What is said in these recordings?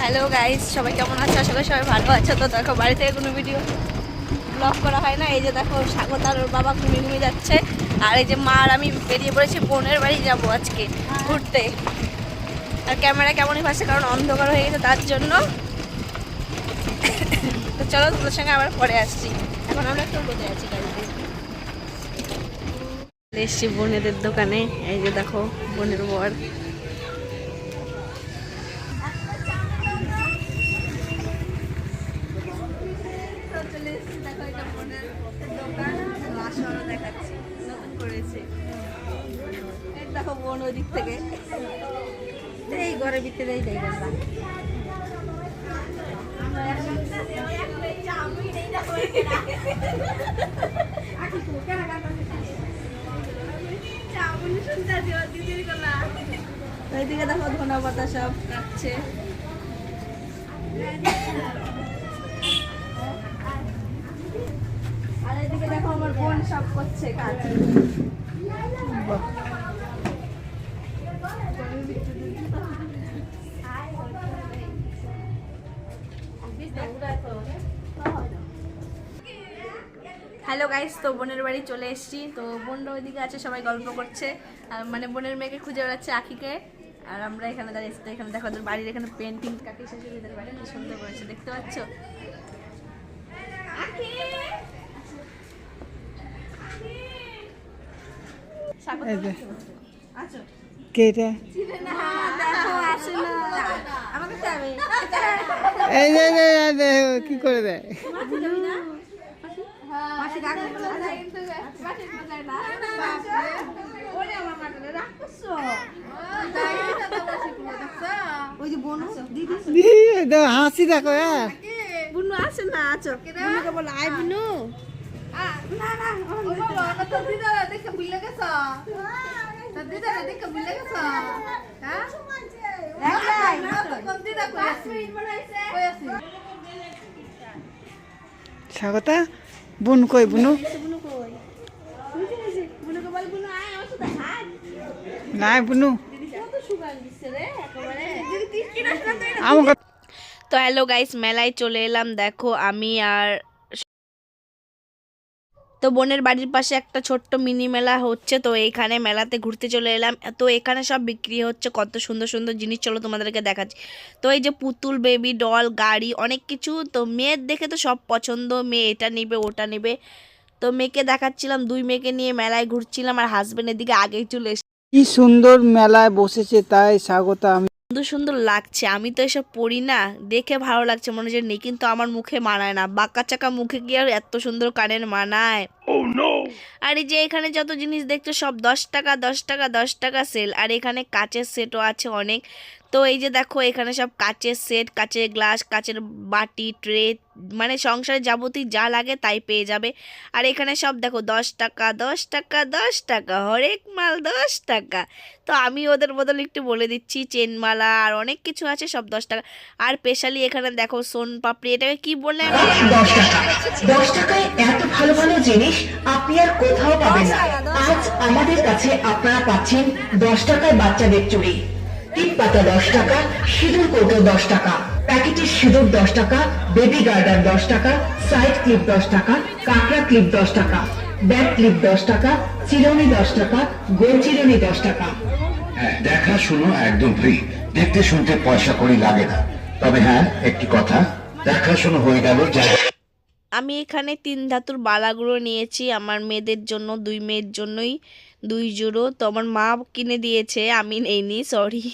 Hello guys সবাই কেমন আছো? করি সবাই ভালো আছো। তো দেখো, বাড়ি থেকে কোনো ভিডিও ব্লগ করা হয় না। এই যে দেখো স্বাগত আর ওর বাবা ঘুমিয়ে ঘুমিয়ে যাচ্ছে। আর এই যে মা আর আমি বেরিয়ে পড়েছি, বোনের বাড়ি যাব আজকে, ঘুরতে। আর ক্যামেরা কেমনই ভাসছে, কারণ অন্ধকার হয়ে গেছে তার জন্য। তো চলো তোদের সঙ্গে আবার পরে আসছি। এখন আমরা একটু বসে আছি গাড়িতে এসছি বোনেদের দোকানে। এই যে দেখো, বোনের বর মাসরও দেখাচ্ছি, নতুন করেছে। দেখো বোন ওই দিক থেকে। এই ঘরের ভিতরে এই গেলাম ওইদিকে দেখো ধনা পাতা সব কাটছে আর এদিকে দেখো আমার বোন সব করছে কাজ। হ্যালো গাইস, তো বোনের বাড়ি চলে এসেছি। তো বোনরা ওইদিকে আছে, সবাই গল্প করছে। আর মানে বোনের মেয়েকে খুঁজে বেড়াচ্ছে আখিকে আর আমরা এখানে দাঁড়িয়ে তো এখানে দেখো বাড়ির এখানে পেন্টিং কাকি শাশুড়িদের বাড়ি সুন্দর করেছে দেখতে পাচ্ছ? করছ ওই যে বোন দিদি ই, দাও, হাসি দেখো হ্যাঁ বুনু আসে না আছো বলো আয় বুনু স্বাগতা বুন কই বুনু? আমার নাই বুনু। তো হ্যালো গাইস মেলায় চলে এলাম। দেখো আমি আর তো বোনের বাড়ির পাশে একটা ছোট্ট মিনি মেলা হচ্ছে, তো এইখানে মেলাতে ঘুরতে চলে এলাম। তো এখানে সব বিক্রি হচ্ছে, কত সুন্দর সুন্দর জিনিস, চলো তোমাদেরকে দেখাচ্ছি। তো এই যে পুতুল, বেবি, ডল, গাড়ি, অনেক কিছু, তো মেয়ের দেখে তো সব পছন্দ, মেয়ে এটা নেবে, ওটা নেবে। তো মেয়েকে দেখাচ্ছিলাম, দুই মেয়েকে নিয়ে মেলায় ঘুরছিলাম, আর হাজবেন্ডের দিকে আগেই চলে এসে কি সুন্দর মেলায় বসেছে, তাই স্বাগত আমি সুন্দর সুন্দর লাগছে। আমি তো এসব পড়ি না। দেখে ভালো লাগছে। মনে হচ্ছে নেই কিন্তু আমার মুখে মানায় না। বাঁকা চাকা মুখে গিয়ে আর এত সুন্দর কানের মানায়। আর এই যে এখানে যত জিনিস দেখছ সব দশ টাকা দশ টাকা দশ টাকা সেল আর এখানে কাচের সেটও আছে অনেক। তো এই যে দেখো এখানে সব কাচের সেট কাচের গ্লাস কাচের বাটি ট্রে মানে সংসারে যাবতীয় যা লাগে তাই পেয়ে যাবে। আর এখানে সব দেখো দশ টাকা দশ টাকা দশ টাকা হরেক মাল দশ টাকা। তো আমি ওদের বদলে একটু বলে দিচ্ছি চেনমালা আর অনেক কিছু আছে সব দশ টাকা। আর স্পেশালি এখানে দেখো সোন পাপড়ি এটাকে কি বললেন দশ টাকা। দশ টাকায় এত ভালো ভালো জিনিস? আপনি আর কোথাও পাবেন না। আজ আমাদের কাছে আপনারা পাচ্ছেন দশ টাকায় বাচ্চাদের চুড়ি। টিপ পাতা দশ টাকা, সিঁদুর কৌটো দশ টাকা। প্যাকেটের সিঁদুর দশ টাকা, বেবি গার্ডার দশ টাকা, সাইড ক্লিপ দশ টাকা, কাঁকড়া ক্লিপ দশ টাকা ব্যাক ক্লিপ দশ টাকা, চিরুনি দশ টাকা, গোল চিরুনি দশ টাকা। হ্যাঁ দেখা শুনো একদম ফ্রি দেখতে শুনতে পয়সা করি লাগে না। তবে হ্যাঁ একটি কথা, দেখা শুনো হয়ে গেল আমি এখানে তিন ধাতুর বালাগুলো নিয়েছি। আমার মেয়েদের জন্য, দুই মেয়ের জন্যই দুই জোড়ো। তো আমার মা কিনে দিয়েছে, আমি নেইনি সরি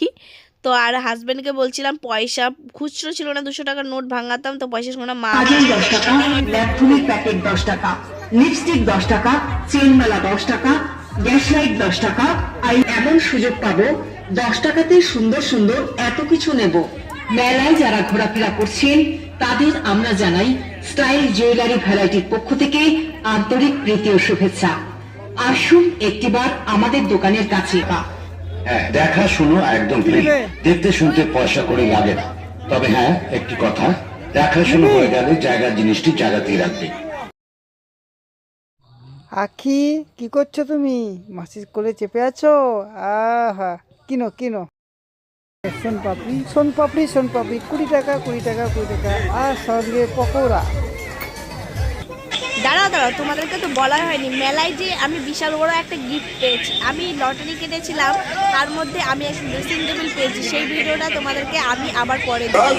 তো আর হাজব্যান্ডকে বলছিলাম পয়সা, খুচরো ছিল না, দুশো টাকার নোট ভাঙাতাম, তো পয়সা ছিল না মা প্যাকেট দশ টাকা লিপস্টিক দশ টাকা, চেনমালা দশ টাকা গ্যাস লাইট দশ টাকা, আর এমন সুযোগ পাবো, দশ টাকাতে সুন্দর সুন্দর এত কিছু নেব। মেলায় যারা ঘোরাফেরা করছেন, তাদের আমরা জানাই স্টাইল জুয়েলারি ভ্যারাইটির পক্ষ থেকে আন্তরিক প্রীতি ও শুভেচ্ছা। আসুন একটিবার আমাদের দোকানের কাছে হ্যাঁ দেখা শুনো একদম ফ্রি দেখতে শুনতে পয়সা করে লাগে না। তবে হ্যাঁ একটি কথা। দেখা শুনো হয়ে গেলে জায়গা জিনিসটি জায়গাতেই রাখবে। আখি কি করছ তুমি? মাসির কোলে চেপে আছো? আহা কিনো কিনো। সোন পাপড়ি সোন পাপড়ি সোন পাপড়ি কুড়ি টাকা কুড়ি টাকা কুড়ি টাকা, আর সঙ্গে পকোড়া। দাঁড়াও দাঁড়াও, তোমাদেরকে তো বলা হয়নি। মেলায় যে আমি বিশাল বড় একটা গিফট পেয়েছি, আমি লটারি কেটেছিলাম, তার মধ্যে আমি একটা ড্রেসিং টেবিল পেয়েছি। সেই ভিডিওটা তোমাদেরকে আমি আবার পরে দেবো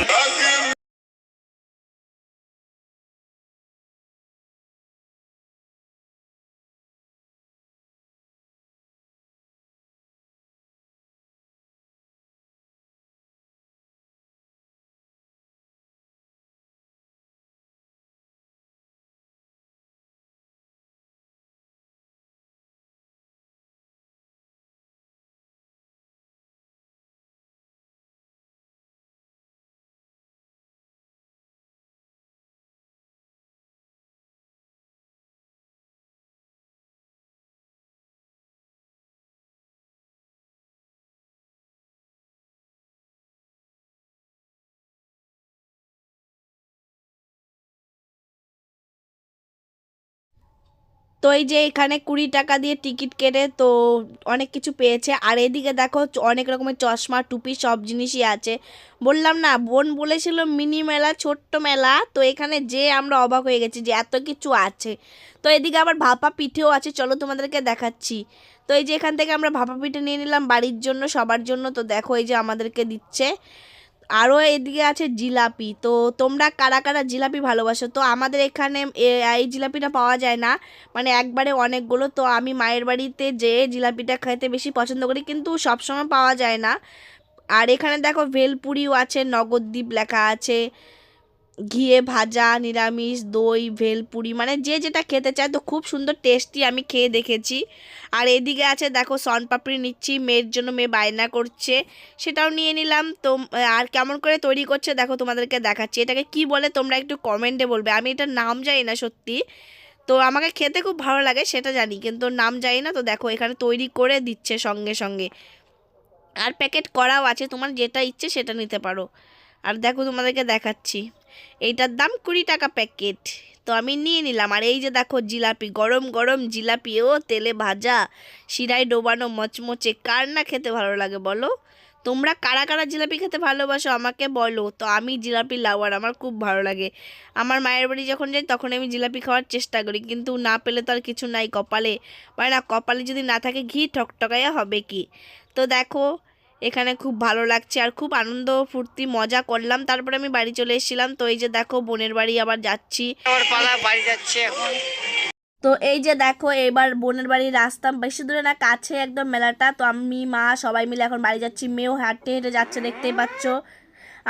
তো এই যে এখানে কুড়ি টাকা দিয়ে টিকিট কেটে তো অনেক কিছু পেয়েছে। আর এদিকে দেখো অনেক রকমের চশমা, টুপি সব জিনিসই আছে। বললাম না, বোন বলেছিল মিনি মেলা, ছোট্ট মেলা। তো এখানে যে আমরা অবাক হয়ে গেছি যে এত কিছু আছে। তো এদিকে আবার ভাপা পিঠেও আছে, চলো তোমাদেরকে দেখাচ্ছি। তো এই যে এখান থেকে আমরা ভাপা পিঠে নিয়ে নিলাম বাড়ির জন্য, সবার জন্য। তো দেখো এই যে আমাদেরকে দিচ্ছে। আরও এদিকে আছে জিলাপি। তো তোমরা কারা কারা জিলাপি ভালোবাসো? তো আমাদের এখানে এই জিলাপিটা পাওয়া যায় না। মানে একবারে অনেকগুলো। তো আমি মায়ের বাড়িতে যে জিলাপিটা খেতে বেশি পছন্দ করি, কিন্তু সবসময় পাওয়া যায় না। আর এখানে দেখো ভেলপুরিও আছে, নগদ্বীপ লেখা আছে। ঘিয়ে ভাজা, নিরামিষ, দই, ভেলপুরি মানে যে যেটা খেতে চায় তো খুব সুন্দর টেস্টি আমি খেয়ে দেখেছি। আর এদিকে আছে দেখো সনপাপড়ি নিচ্ছি, মেয়ের জন্য মেয়ে বায়না করছে, সেটাও নিয়ে নিলাম। তো, আর কেমন করে তৈরি করছে দেখো তোমাদেরকে দেখাচ্ছি। এটাকে কি বলে তোমরা একটু কমেন্টে বলবে। আমি এটার নাম জানি না সত্যি। তো আমাকে খেতে খুব ভালো লাগে, সেটা জানি, কিন্তু নাম জানি না। তো দেখো এখানে তৈরি করে দিচ্ছে সঙ্গে সঙ্গে। আর প্যাকেট করাও আছে, তোমার যেটা ইচ্ছে সেটা নিতে পারো। আর দেখো তোমাদেরকে দেখাচ্ছি। এইটার দাম কুড়ি টাকা প্যাকেট। তো আমি নিয়ে নিলাম। আর এই যে দেখো জিলাপি, গরম গরম জিলাপি, ও তেলে ভাজা, শিরায় ডোবানো, মচমচে, কার না খেতে ভালো লাগে বলো? তোমরা কারা কারা জিলাপি খেতে ভালোবাসো আমাকে বলো। তো আমি জিলাপি লাভার, আমার খুব ভালো লাগে। আমার মায়ের বাড়ি যখন যাই তখন আমি জিলাপি খাওয়ার চেষ্টা করি, কিন্তু না পেলে তো আর কিছু নাই কপালে। মানে না, কপালে যদি না থাকে ঘি ঠকঠকাইয়া হবে কি? তো দেখো এখানে খুব ভালো লাগছে আর খুব আনন্দ ফুর্তি মজা করলাম। তারপরে আমি বাড়ি চলে এসেছিলাম। তো এই যে দেখো বোনের বাড়ি আবার যাচ্ছি। বাড়ি যাচ্ছে এখন। তো এই যে দেখো এবার বোনের বাড়ি রাস্তা বেশি দূরে না কাছে একদম মেলাটা। তো আমি মা সবাই মিলে এখন বাড়ি যাচ্ছি। মেয়েও হাঁটতে হেঁটে যাচ্ছে দেখতেই পাচ্ছ।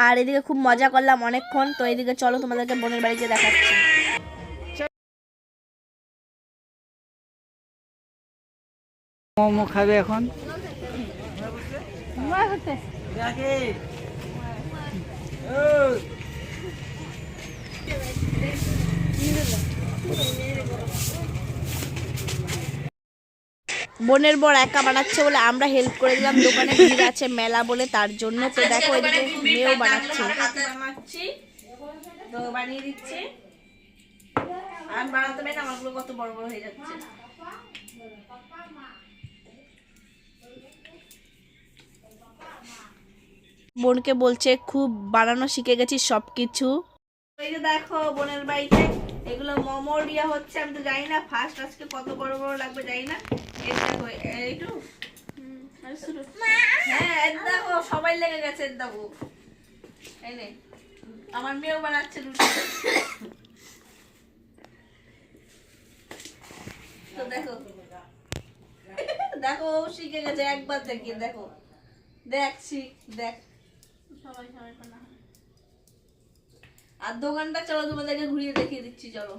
আর এদিকে খুব মজা করলাম অনেকক্ষণ। তো এদিকে চলো তোমাদেরকে বোনের বাড়িতে দেখাচ্ছি। মোমো খাবে এখন। বোনের বর একা বানাচ্ছে বলে আমরা হেল্প করে দিলাম। দোকানে ভিড় আছে মেলা বলে তার জন্য। তো দেখো এদিকে মেয়েও বানাচ্ছে। তো বানিয়ে দিচ্ছি। আর বানাতে পারি না আমারগুলো কত বড় বড় হয়ে যাচ্ছে। বোনকে বলছে, খুব বানানো শিখে গেছি সব কিছু এই যে দেখো বোনের বাড়িতে, এগুলো মোমোর বিয়া হচ্ছে, আমি তো জানি না ফার্স্ট আজকে কত বড় বড় লাগবে জানি না। এইটু হ্যাঁ দেখো, সবাই লেগে গেছে দেখো। এই নে, আমার মেয়েও বানাচ্ছে রুটি তো দেখো দেখো শিখে গেছে একবার দেখিয়ে দেখো। দেখ, শিখ, দেখ। আর দোকানটা চলো তোমাদেরকে ঘুরিয়ে দেখিয়ে দিচ্ছি চলো।